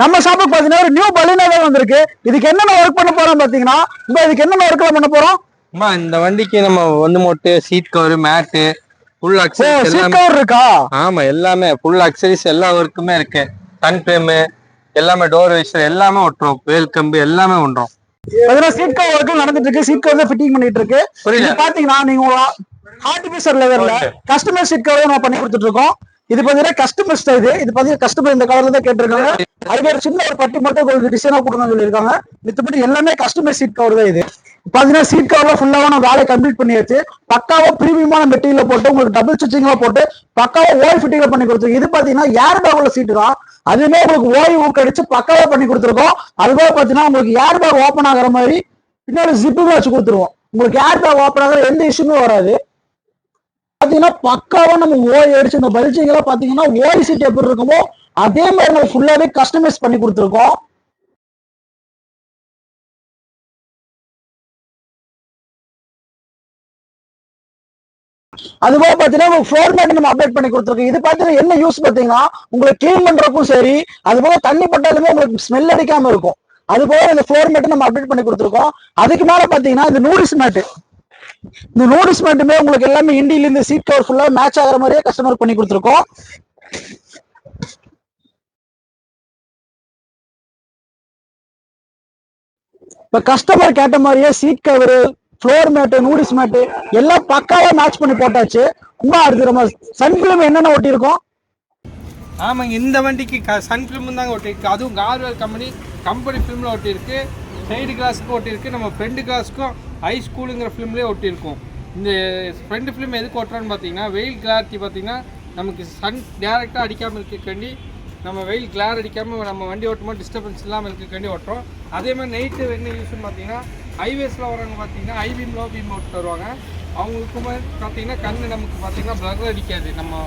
நம்ம ஷாப்புக்கு பாத்தீங்கன்னா ஒரு நியூ பலூனா தான் வந்திருக்கு. இதுக்கு என்னென்ன ஒர்க் பண்ண போறோம் பாத்தீங்கன்னா இப்போ இதுக்கு என்னென்ன ஒர்க் பண்ண போறோம்? அம்மா இந்த வண்டிக்கு நம்ம வந்து மொட்டு seat cover mat full accessories cover இருக்கா? ஆமா எல்லாமே ஃபுல் அக்சரிஸ் எல்லா ஒர்க்குமே இருக்கு. சன் ஃப்ரேம் எல்லாமே டோர் வைசர் எல்லாமே ஒட்டுறோம். வேல் கம்பு எல்லாமே ஒட்டுறோம் சீட் கவர் நடந்துட்டு இருக்கு. சீட் கவர் ஃபிட்டிங் பண்ணிட்டு இருக்கு. பாத்தீங்கன்னா நீங்க ஆர்டிபிஷியல் லெவல்ல. கஸ்டமர் சீட் கவர் நம்ம பண்ணி கொடுத்துட்டு இருக்கோம் இது பாத்தீங்கன்னா கஸ்டமர்ஸ் இது. இது பாத்தீங்கன்னா கஸ்டமர் இந்த கலர்ல தான் கேட்டிருக்காங்க. அதுக்கு ஒரு சின்ன ஒரு பட்டி மட்டும் உங்களுக்கு டிசைனா கொடுக்கணும்னு சொல்லியிருக்காங்க. மித்தபடி எல்லாமே கஸ்டமர் சீட் கவர் தான் இது. பாத்தீங்கன்னா சீட் கவர்ல ஃபுல்லாவா நம்ம வேலையை கம்ப்ளீட் பண்ணியாச்சு. பக்காவா பிரீமியமான மெட்டீரியல் போட்டு உங்களுக்கு டபுள் ஸ்டிச்சிங்ல போட்டு பக்காவா ஓய் ஃபிட்டிங்ல பண்ணி கொடுத்துருக்கு இது பாத்தீங்கன்னா ஏர் உள்ள சீட்டு தான் அதுவுமே உங்களுக்கு ஓய் ஊக்கடிச்சு பக்காவா பண்ணி கொடுத்துருக்கோம். அதுபோல பாத்தீங்கன்னா உங்களுக்கு ஏர் பேக் ஓப்பன் ஆகுற மாதிரி பின்னாடி ஜிப்புமே வச்சு கொடுத்துருவோம். உங்களுக்கு ஏர் பேக் ஓப்பன் ஆகுற எந்த இஷ்யூமே வராது. பாத்தீங்கன்னா பக்காவா நம்ம ஓய் அடிச்சு இந்த பல்ஜிங்கெல்லாம் பாத்தீங்கன்னா ஓய் சீட் எப்படி இருக்குமோ அதே மாதிரி நம்ம ஃபுல்லாவே கஸ்டமைஸ் பண்ணி கொடுத்துருக்கோம். அதுபோல பாத்தீங்கன்னா ஃப்ளோர் மேட் நம்ம அப்டேட் பண்ணி கொடுத்துருக்கோம். இது பாத்தீங்கன்னா என்ன யூஸ் பாத்தீங்கன்னா உங்களுக்கு க்ளீன் பண்றதுக்கும் சரி அது போல தண்ணி பட்டாலுமே உங்களுக்கு ஸ்மெல் அடிக்காம இருக்கும். அது போல இந்த ஃப்ளோர் மேட் நம்ம அப்டேட் பண்ணி கொடுத்துருக்கோம். அதுக்கு மேல பாத்தீங்கன்னா இந்த நூடில்ஸ் மேட் இந்த நூடில்ஸ் மேட்டுமே உங்களுக்கு எல்லாமே இண்டியிலேருந்து சீட் கவர் ஃபுல்லா மேட்ச் ஆகிற மாதிரியே கஸ்டமர் பண்ணி கொடுத்துருக்கோம். இப்ப கஸ்டமர் கேட்ட மாதிரியே seat cover floor mat noodles mat எல்லாம் பக்காவே மேட்ச் பண்ணி போட்டாச்சு. ரொம்ப அடுத்து நம்ம சன் ஃபிலிம் என்னென்ன ஒட்டியிருக்கோம்? ஆமாங்க இந்த வண்டிக்கு க சன் ஃபிலிம் தாங்க ஒட்டியிருக்கு. அதுவும் கார்வேல் கம்பெனி கம்பெனி ஃபிலிமில் ஒட்டியிருக்கு. சைடு கிளாஸுக்கும் ஒட்டியிருக்கு. நம்ம ஃப்ரெண்டு கிளாஸுக்கும் ஹை ஸ்கூலுங்கிற ஃபிலிம்லேயே ஒட்டியிருக்கும். இந்த ஃப்ரெண்டு ஃபிலிம் எதுக்கு ஓட்டுறான்னு பார்த்தீங்கன்னா வெயில் கிளாரிட்டி பார்த்தீங்கன்னா நமக்கு சன் டேரெக்டாக அடிக்காமல் இருக்கக்காண்டி நம்ம வெயில் கிளார் அடிக்காமல் நம்ம வண்டி ஓட்டும்போது டிஸ்டர்பன்ஸ் இல்லாமல் இருக்கக்காண்டி ஓட்டுறோம். அதே மாதிரி நைட்டு என்ன யூஸ்னு பார்த்தீங்கன்னா ஹைவேஸில் வரவங்க பார்த்தீங்கன்னா ஹை பீம் லோ பீம் ஓட்டு வருவாங்க. அவங்களுக்கு பார்த்தீங்கன்னா கண் நமக்கு பார்த்தீங்கன்னா ப்ளர் அடிக்காது. நம்ம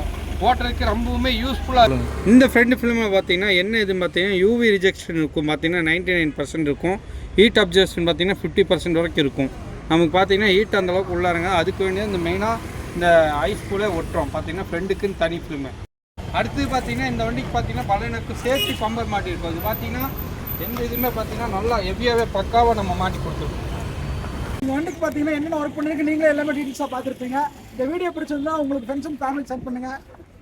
ஓட்டுறதுக்கு ரொம்பவுமே யூஸ்ஃபுல்லாக இருக்கும். இந்த ஃப்ரெண்டு ஃபிலிமில் பார்த்தீங்கன்னா என்ன இதுன்னு பார்த்தீங்கன்னா யூவி ரிஜெக்ஷன் இருக்கும். பார்த்தீங்கன்னா நைன்டி நைன் பர்சன்ட் இருக்கும். ஹீட் அப்சர்வேஷன் பார்த்தீங்கன்னா ஃபிஃப்டி பர்சன்ட் வரைக்கும் இருக்கும். நமக்கு பார்த்தீங்கன்னா ஹீட் அந்த அளவுக்கு உள்ளாருங்க அதுக்கு வேண்டிய இந்த மெயினாக இந்த ஐஸ் கூட ஒட்டுறோம். பார்த்தீங்கன்னா ஃப்ரெண்டுக்குன்னு தனி ஃபிலிமு அடுத்து பார்த்தீங்கன்னா இந்த வண்டிக்கு பார்த்தீங்கன்னா பலனுக்கு சேஃப்டி பம்பர் மாட்டியிருக்கும். அது பார்த்தீங்கன்னா எந்த இதுவுமே பார்த்தீங்கன்னா நல்லா ஹெவியாகவே பக்காவாக நம்ம மாட்டி கொடுத்துருக்கோம். இந்த வண்டிக்கு பாத்தீங்கன்னா என்னென்ன ஒர்க் பண்ணிருக்கு நீங்களே எல்லாமே டீட்டெயில்ஸா பார்த்துருப்பீங்க. இந்த வீடியோ பிடிச்சிருந்தா உங்களுக்கு ஃப்ரெண்ட்ஸும் ஃபேமிலி சென்ட் பண்ணுங்க.